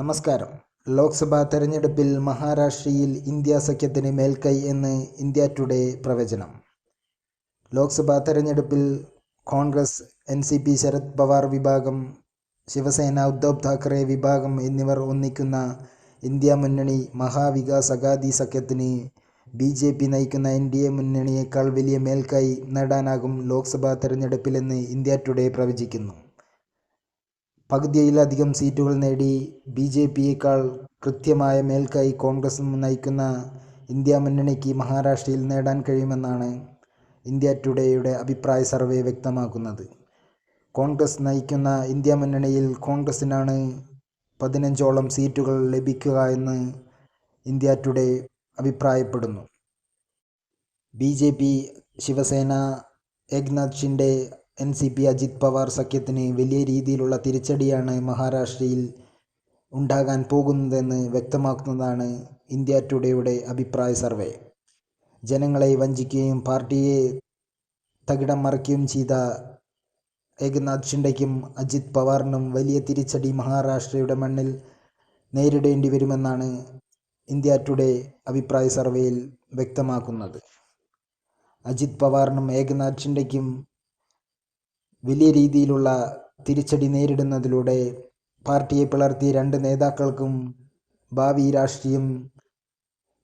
നമസ്കാരം. ലോക്സഭാ തെരഞ്ഞെടുപ്പിൽ മഹാരാഷ്ട്രയിൽ ഇന്ത്യ സഖ്യത്തിന് മേൽക്കൈ എന്ന് ഇന്ത്യ ടുഡേ പ്രവചനം. ലോക്സഭാ തെരഞ്ഞെടുപ്പിൽ Congress N C P Sharad Pawar വിഭാഗം ശിവസേന ഉദ്ധവ് താക്കറെ വിഭാഗം എന്നിവർ ഒന്നിക്കുന്ന ഇന്ത്യ മുന്നണി മഹാവികാസ് അഗാദി സഖ്യത്തിന് ബി ജെ പി നയിക്കുന്ന എൻ ഡി എ മുന്നണിയേക്കാൾ വലിയ മേൽക്കൈ നേടാനാകും ലോക്സഭാ തെരഞ്ഞെടുപ്പിലെന്ന് ഇന്ത്യ ടുഡേ പ്രവചിക്കുന്നു. പകുതിയിലധികം സീറ്റുകൾ നേടി ബി ജെ പിയേക്കാൾ കൃത്യമായ മേൽക്കൈ കോൺഗ്രസ് നയിക്കുന്ന ഇന്ത്യ മുന്നണിക്ക് മഹാരാഷ്ട്രയിൽ നേടാൻ കഴിയുമെന്നാണ് ഇന്ത്യ ടുഡേയുടെ അഭിപ്രായ സർവേ വ്യക്തമാക്കുന്നത്. കോൺഗ്രസ് നയിക്കുന്ന ഇന്ത്യ മുന്നണിയിൽ കോൺഗ്രസിനാണ് പതിനഞ്ചോളം സീറ്റുകൾ ലഭിക്കുക എന്ന് ഇന്ത്യ ടുഡേ അഭിപ്രായപ്പെടുന്നു. B J P Shiv Sena Eknath Shinde N C P Ajit Pawar സഖ്യത്തിന് വലിയ രീതിയിലുള്ള തിരിച്ചടിയാണ് മഹാരാഷ്ട്രയിൽ ഉണ്ടാകാൻ പോകുന്നതെന്ന് വ്യക്തമാക്കുന്നതാണ് ഇന്ത്യ ടുഡേയുടെ അഭിപ്രായ സർവേ. ജനങ്ങളെ വഞ്ചിക്കുകയും പാർട്ടിയെ തകിടം മറിക്കുകയും ചെയ്ത ഏകനാഥ് ഷിൻഡയ്ക്കും അജിത് പവാറിനും വലിയ തിരിച്ചടി മഹാരാഷ്ട്രയുടെ മണ്ണിൽ നേരിടേണ്ടി വരുമെന്നാണ് ഇന്ത്യ ടുഡേ അഭിപ്രായ സർവേയിൽ വ്യക്തമാക്കുന്നത്. അജിത് പവാറിനും ഏകനാഥ് ഷിൻഡയ്ക്കും വലിയ രീതിയിലുള്ള തിരിച്ചടി നേരിടുന്നതിലൂടെ പാർട്ടിയെ പിളർത്തിയ രണ്ട് നേതാക്കൾക്കും ഭാവി രാഷ്ട്രീയം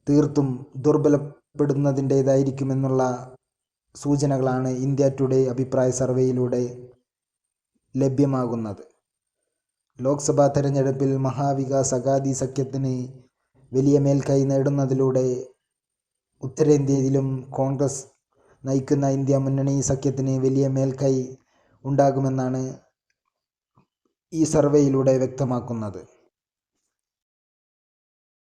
തീർത്തും ദുർബലപ്പെടുന്നതിന്റേതായിരിക്കുമെന്നുള്ള സൂചനകളാണ് ഇന്ത്യ ടുഡേ അഭിപ്രായ സർവേയിലൂടെ ലഭ്യമാകുന്നത്. ലോക്സഭാ തെരഞ്ഞെടുപ്പിൽ മഹാവികാസ് അഗാദി സഖ്യത്തിന് വലിയ മേൽക്കൈ നേടുന്നതിലൂടെ ഉത്തരേന്ത്യയിലും കോൺഗ്രസ് നയിക്കുന്ന ഇന്ത്യ മുന്നണി സഖ്യത്തിന് വലിയ മേൽക്കൈ ഉണ്ടാകുമെന്നാണ് ഈ സർവേയിലൂടെ വ്യക്തമാക്കുന്നത്.